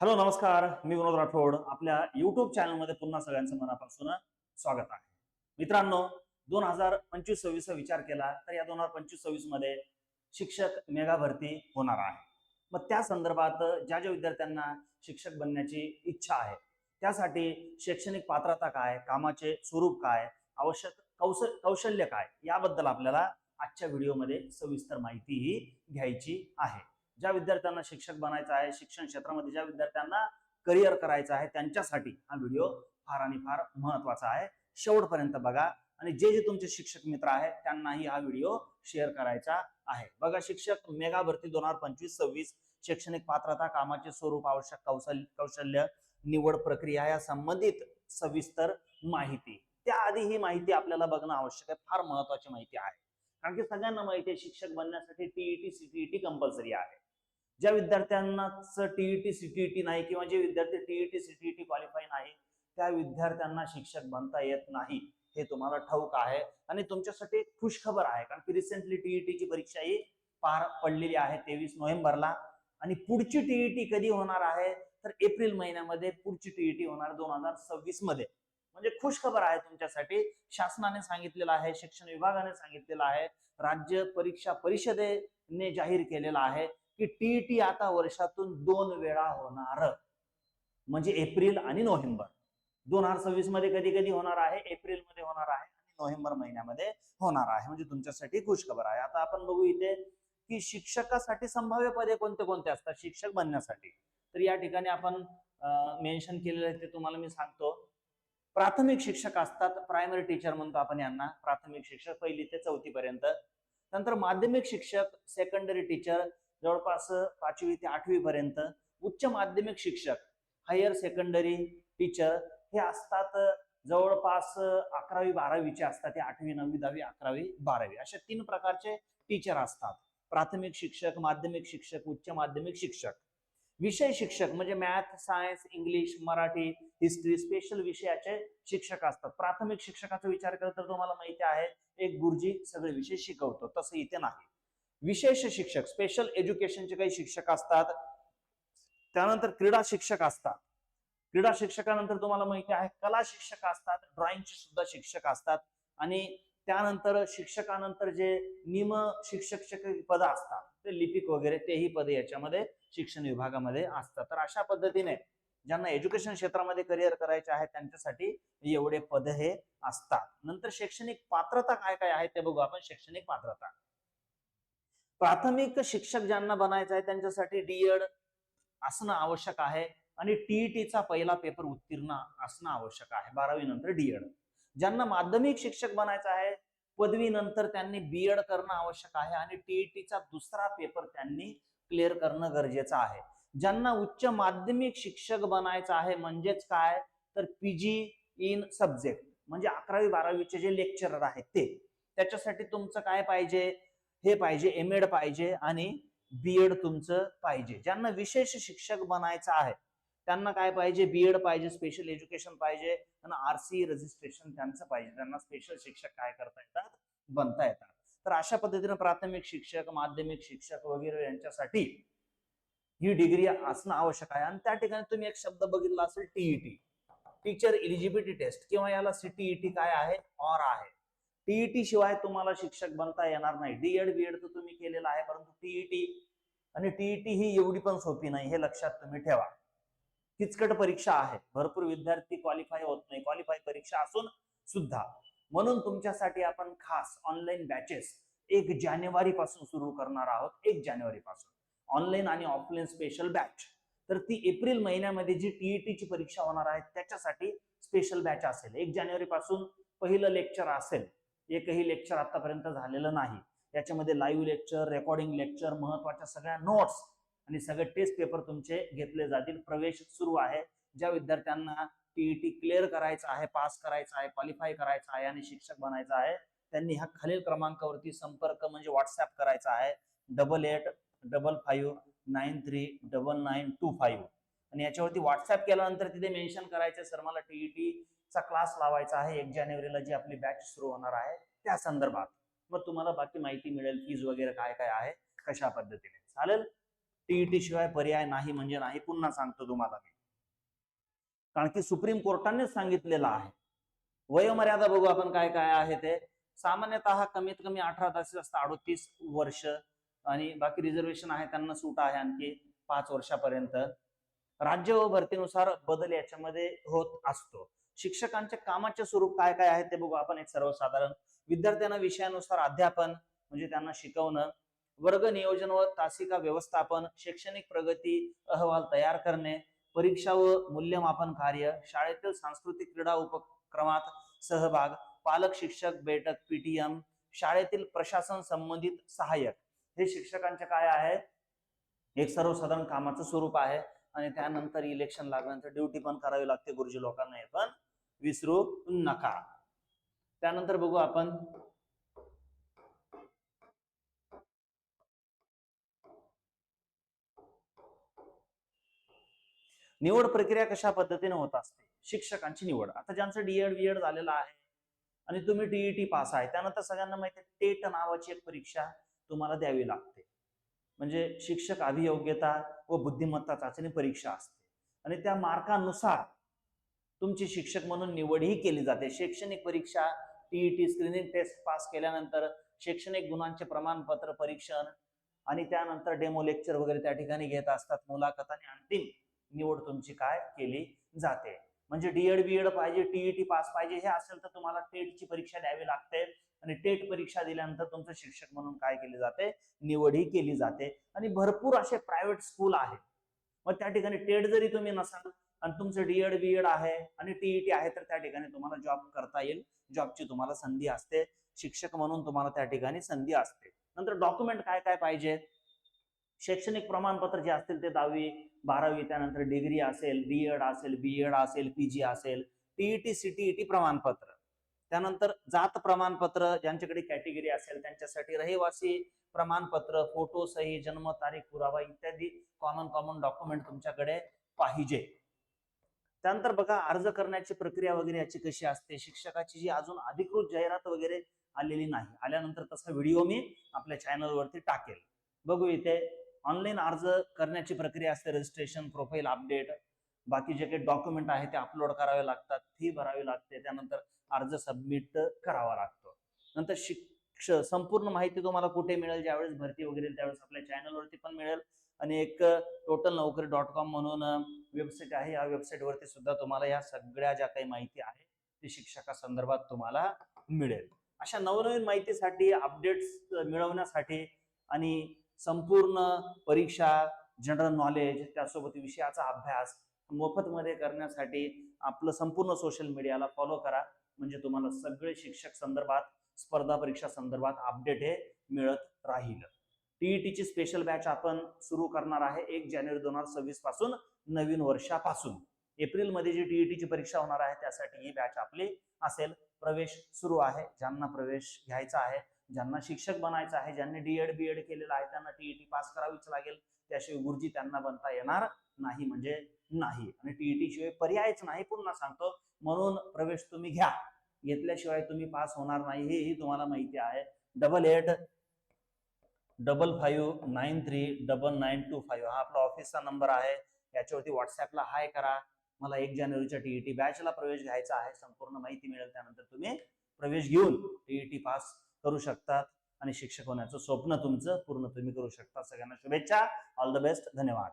Hello नमस्कार. मी विनोद राठोड. आपल्या YouTube चॅनलमध्ये पुन्हा सगळ्यांचं मनापासून स्वागत आहे. मित्रांनो दोन हजार पंचवीस सव्वीसचा विचार केला तर या दोन हजार पंचवीस सव्वीसमध्ये शिक्षक मेगा भरती होणार आहे. मग त्या संदर्भात ज्या ज्या विद्यार्थ्यांना शिक्षक बनण्याची इच्छा आहे त्यासाठी शैक्षणिक पात्रता काय कामाचे स्वरूप काय आवश्यक कौश कौशल्य काय याबद्दल आपल्याला आजच्या व्हिडिओमध्ये सविस्तर माहितीही घ्यायची आहे. ज्या विद्यार्थ्यांना शिक्षक बनायचं आहे शिक्षण क्षेत्रामध्ये ज्या विद्यार्थ्यांना करिअर करायचं आहे त्यांच्यासाठी हा व्हिडिओ फार आणि फार महत्त्वाचा आहे. शेवटपर्यंत बघा आणि जे जे तुमचे शिक्षक मित्र आहेत त्यांनाही हा व्हिडिओ शेअर करायचा आहे. बघा शिक्षक मेगा भरती दोन हजार पंचवीस सव्वीस शैक्षणिक पात्रता कामाचे स्वरूप आवश्यक कौशल्य कौशल्य निवड प्रक्रिया या संबंधित सविस्तर माहिती. त्याआधी ही माहिती आपल्याला बघणं आवश्यक आहे फार महत्वाची माहिती आहे. कारण की सगळ्यांना माहिती आहे शिक्षक बनण्यासाठी टीईटी सीटीईटी कंपल्सरी आहे. ज्या विद्यार्थ्यांनाच टीईटी सीटीईटी नाही किंवा जे विद्यार्थी टीईटी सीटीईटी क्वालिफाय नाही त्या विद्यार्थ्यांना शिक्षक बनता येत नाही हे तुम्हाला ठाऊक आहे. आणि तुमच्यासाठी एक खुशखबर आहे कारण की रिसेंटली टीईटीची परीक्षा ही पार पडलेली आहे तेवीस नोव्हेंबरला. आणि पुढची टीईटी कधी होणार आहे? तर एप्रिल महिन्यामध्ये पुढची टीईटी होणार दोन हजार सव्वीसमध्ये. म्हणजे खुशखबर आहे तुमच्यासाठी. शासनाने सांगितलेलं आहे शिक्षण विभागाने सांगितलेलं आहे राज्य परीक्षा परिषदेने जाहीर केलेलं आहे. की टीईटी आता वर्षातून दोन वेळा होणार. म्हणजे एप्रिल आणि नोव्हेंबर. दोन हजार सव्वीसमध्ये कधी कधी होणार आहे एप्रिलमध्ये होणार आहे आणि नोव्हेंबर महिन्यामध्ये होणार आहे. म्हणजे तुमच्यासाठी खुशखबर आहे. आता आपण बघू इथे की शिक्षकासाठी संभाव्य पदे कोणते कोणते असतात? शिक्षक बनण्यासाठी. तर या ठिकाणी आपण मेन्शन केलेलं आहे ते तुम्हाला मी सांगतो. प्राथमिक शिक्षक असतात प्रायमरी टीचर म्हणतो आपण यांना. प्राथमिक शिक्षक पहिली ते चौथी पर्यंत. नंतर माध्यमिक शिक्षक सेकंडरी टीचर जवळपास पाचवी ते आठवी पर्यंत उच्च माध्यमिक शिक्षक हायर सेकंडरी टीचर हे असतात जवळपास अकरावी बारावीचे असतात. ते आठवी नववी दहावी अकरावी बारावी अशा तीन प्रकारचे टीचर असतात. प्राथमिक शिक्षक माध्यमिक शिक्षक उच्च माध्यमिक शिक्षक. विषय शिक्षक म्हणजे math science English Marathi history special विषयाचे शिक्षक असतात. प्राथमिक शिक्षकाचा विचार केला तर तुम्हाला माहिती आहे एक गुरुजी सगळे विषय शिकवतो. तसं इथे नाही. विशेष शिक्षक स्पेशल एज्युकेशनचे काही शिक्षक असतात. त्यानंतर क्रीडा शिक्षक असतात. क्रीडा शिक्षकानंतर तुम्हाला माहिती आहे कला शिक्षक असतात ड्रॉइंगचे सुद्धा शिक्षक असतात. आणि त्यानंतर शिक्षकानंतर जे निम शिक्षक पद असतात ते लिपिक वगैरे तेही पद याच्यामध्ये शिक्षण विभागामध्ये असतात. तर अशा पद्धतीने ज्यांना एज्युकेशन क्षेत्रामध्ये करिअर करायचे आहे त्यांच्यासाठी एवढे पद हे असतात. नंतर शैक्षणिक पात्रता काय काय आहे ते बघू आपण शैक्षणिक पात्रता. प्राथमिक शिक्षक ज्यांना बनायचं आहे त्यांच्यासाठी डीएड असणं आवश्यक आहे आणि टीईटीचा पहिला पेपर उत्तीर्ण असणं आवश्यक आहे. बारावी नंतर डीएड ज्यांना माध्यमिक शिक्षक बनायचं आहे पदवी नंतर त्यांनी बीएड करणं आवश्यक आहे आणि टीईटीचा दुसरा पेपर त्यांनी क्लिअर करणं गरजेचं आहे. ज्यांना उच्च माध्यमिक शिक्षक बनायचं आहे म्हणजेच काय? तर पीजी इन सब्जेक्ट म्हणजे अकरावी बारावीचे जे लेक्चरर आहेत ते. त्याच्यासाठी तुमचं काय पाहिजे? हे पाहिजे एम एड पाहिजे आणि बीएड तुमचं पाहिजे. ज्यांना विशेष शिक्षक बनायचं आहे त्यांना काय पाहिजे? बीएड पाहिजे स्पेशल एज्युकेशन पाहिजे आणि आरसी रजिस्ट्रेशन त्यांचं पाहिजे. त्यांना स्पेशल शिक्षक काय करता येतात? बनता येतात. तर अशा पद्धतीने प्राथमिक शिक्षक माध्यमिक शिक्षक वगैरे यांच्यासाठी ही डिग्री असणं आवश्यक आहे. आणि त्या ठिकाणी तुम्ही एक शब्द बघितला असेल टीईटी टीचर इलिजिबिलिटी टेस्ट किंवा याला सीटीईटी काय आहे? ऑर आहे. टीईटी शिवाय तुम्हाला शिक्षक बनता येणार नाही. डीएड बीएड तर तुम्ही केलेलं आहे परंतु टीईटी आणि टीईटी ही एवढी पण सोपी नाही हे लक्षात तुम्ही ठेवा. किचकट परीक्षा आहे भरपूर विद्यार्थी क्वालिफाय होत नाही. क्वालिफाय परीक्षा असून सुद्धा. म्हणून तुमच्यासाठी आपण खास ऑनलाईन बॅचेस एक जानेवारी पासून सुरू करणार आहोत. एक जानेवारी पासून. ऑनलाईन आणि ऑफलाईन स्पेशल बॅच तर ती एप्रिल महिन्यामध्ये जी टीईटीची परीक्षा होणार आहे त्याच्यासाठी स्पेशल बॅच असेल. एक जानेवारी पासून पहिलं लेक्चर असेल. एकही लेक्चर आतापर्यंत झालेलं नाही. याच्यामध्ये लाईव्ह लेक्चर रेकॉर्डिंग लेक्चर महत्त्वाच्या सगळ्या नोट्स आणि सगळे टेस्ट पेपर तुमचे घेतले जातील. प्रवेश सुरू आहे. ज्या विद्यार्थ्यांना टीईटी क्लिअर करायचं आहे पास करायचा आहे क्वालिफाय करायचा आहे आणि शिक्षक बनायचा आहे त्यांनी ह्या खालील क्रमांकावरती संपर्क म्हणजे व्हॉट्सअप करायचा आहे. Double eight double five nine three double nine two five आणि याच्यावरती व्हॉट्सअप केल्यानंतर तिथे मेन्शन करायचं सर मला टीईटी चा क्लास लावायचा आहे. एक जानेवारीला जी आपली बॅच सुरू होणार आहे त्या संदर्भात. मग तुम्हाला बाकी माहिती मिळेल फीज वगैरे काय काय आहे कशा पद्धतीने. चालेल? टीईटी शिवाय पर्याय नाही म्हणजे नाही पुन्हा सांगतो तुम्हाला मी. कारण की सुप्रीम कोर्टानेच सांगितलेलं आहे. वयोमर्यादा बघू आपण काय काय आहे ते. सामान्यतः कमीत कमी अठरा तास जास्त अडोतीस वर्ष आणि बाकी रिझर्वेशन आहे त्यांना सूट आहे आणखी पाच वर्षापर्यंत. राज्य व भरतीनुसार बदल याच्यामध्ये होत असतो. शिक्षकांच्या कामाचे स्वरूप काय काय आहे ते बघू आपण एक सर्वसाधारण. विद्यार्थ्यांना विषयानुसार अध्यापन म्हणजे त्यांना शिकवणं वर्ग नियोजन व तासिका व्यवस्थापन शैक्षणिक प्रगती अहवाल तयार करणे परीक्षा व मूल्यमापन कार्य शाळेतील सांस्कृतिक क्रीडा उपक्रमात सहभाग पालक शिक्षक बैठक पीटीएम शाळेतील प्रशासन संबंधित सहाय्यक. हे शिक्षकांचे काय आहे? एक सर्वसाधारण कामाचं स्वरूप आहे आणि त्यानंतर इलेक्शन लागल्यानंतर ड्युटी पण करावी लागते गुरुजी लोकांना हे पण. विसरू नका. त्यानंतर बघू आपण. निवड प्रक्रिया कशा पद्धतीने होत असते? शिक्षकांची निवड. आता ज्यांचं डीएड बीएड झालेलं आहे आणि तुम्ही टीईटी पास आहे त्यानंतर सगळ्यांना माहिती आहे टेट नावाची एक परीक्षा तुम्हाला द्यावी लागते. म्हणजे शिक्षक अभियोग्यता व बुद्धिमत्ता चाचणी परीक्षा असते. आणि त्या मार्कानुसार तुमची शिक्षक म्हणून निवडही केली जाते. शैक्षणिक परीक्षा टीईटी स्क्रीनिंग टेस्ट पास केल्यानंतर शैक्षणिक गुणांचे प्रमाणपत्र परीक्षण आणि त्यानंतर डेमो लेक्चर वगैरे त्या ठिकाणी घेत असतात. मुलाखत आणि अंतिम निवड तुमची काय केली जाते? म्हणजे डीएड बीएड पाहिजे टीईटी पास पाहिजे हे असेल तर तुम्हाला टेटची परीक्षा द्यावी लागते आणि टेट परीक्षा दिल्यानंतर तुमचं शिक्षक म्हणून काय केले जाते? निवडही केली जाते. आणि भरपूर असे प्रायव्हेट स्कूल आहे मग त्या ठिकाणी टेट जरी तुम्ही नसाल आणि तुमचं डीएड बीएड आहे आणि टीईटी आहे तर त्या ठिकाणी तुम्हाला जॉब करता येईल. जॉबची तुम्हाला संधी असते. शिक्षक म्हणून तुम्हाला त्या ठिकाणी संधी असते. नंतर डॉक्युमेंट काय काय पाहिजे? शैक्षणिक प्रमाणपत्र जे असतील ते दहावी बारावी त्यानंतर डिग्री असेल बीएड असेल बीएड असेल पीजी असेल टीईटी सीटीईटी प्रमाणपत्र. त्यानंतर जात प्रमाणपत्र ज्यांच्याकडे कॅटेगरी असेल त्यांच्यासाठी रहिवासी प्रमाणपत्र फोटो सही जन्म तारीख पुरावा इत्यादी कॉमन कॉमन डॉक्युमेंट तुमच्याकडे पाहिजे. त्यानंतर बघा अर्ज करण्याची प्रक्रिया वगैरे याची कशी असते? शिक्षकाची जी अजून अधिकृत जाहिरात वगैरे आलेली नाही. आल्यानंतर तसा व्हिडिओ मी आपल्या चॅनलवरती टाकेल. बघू इथे ऑनलाईन अर्ज करण्याची प्रक्रिया असते रजिस्ट्रेशन प्रोफाईल अपडेट बाकी जे काही डॉक्युमेंट आहे ते अपलोड करावे लागतात फी भरावी लागते त्यानंतर अर्ज सबमिट करावा लागतो. नंतर शिक्ष संपूर्ण माहिती तुम्हाला कुठे मिळेल ज्यावेळेस भरती वगैरे त्यावेळेस आपल्या चॅनलवरती पण मिळेल. आणि एक टोटल नोकरी डॉट कॉम म्हणून वेबसाईट आहे. या वेबसाईटवरती सुद्धा तुम्हाला या सगळ्या ज्या काही माहिती आहे ती शिक्षका संदर्भात तुम्हाला मिळेल. अशा नवनवीन माहितीसाठी अपडेट्स मिळवण्यासाठी आणि संपूर्ण परीक्षा जनरल नॉलेज त्यासोबत विषयाचा अभ्यास मोफत मध्ये करण्यासाठी आपलं संपूर्ण सोशल मीडियाला फॉलो करा. म्हणजे तुम्हाला सगळे शिक्षक संदर्भात स्पर्धा परीक्षा संदर्भात अपडेट हे मिळत राहील. टीईटीची स्पेशल बॅच आपण सुरू करणार आहे एक जानेवारी दोन हजार सव्वीसपासून नवीन वर्षापासून. एप्रिलमध्ये जी टीईटीची परीक्षा होणार आहे त्यासाठी ही बॅच आपली असेल. प्रवेश सुरू आहे. ज्यांना प्रवेश घ्यायचा आहे ज्यांना शिक्षक बनायचं आहे ज्यांनी डीएड बीएड केलेलं आहे त्यांना टीईटी पास करावीच लागेल. त्याशिवाय गुरुजी त्यांना बनता येणार नाही म्हणजे नाही. आणि टीईटी शिवाय पर्यायच नाही पुन्हा सांगतो. म्हणून प्रवेश तुम्ही घ्या. घेतल्याशिवाय तुम्ही पास होणार नाही हेही तुम्हाला माहिती आहे. Double eight double five nine three double nine two five हा आपला ऑफिसचा नंबर आहे. याच्यावरती व्हॉट्सअपला हाय करा. मला एक जानेवारीच्या टीईटी बॅचला प्रवेश घ्यायचा आहे. संपूर्ण माहिती मिळेल त्यानंतर तुम्ही प्रवेश घेऊन टीईटी पास करू शकतात. आणि शिक्षक होण्याचं स्वप्न तुमचं पूर्ण तुम्ही करू शकता. सगळ्यांना शुभेच्छा. ऑल द बेस्ट धन्यवाद.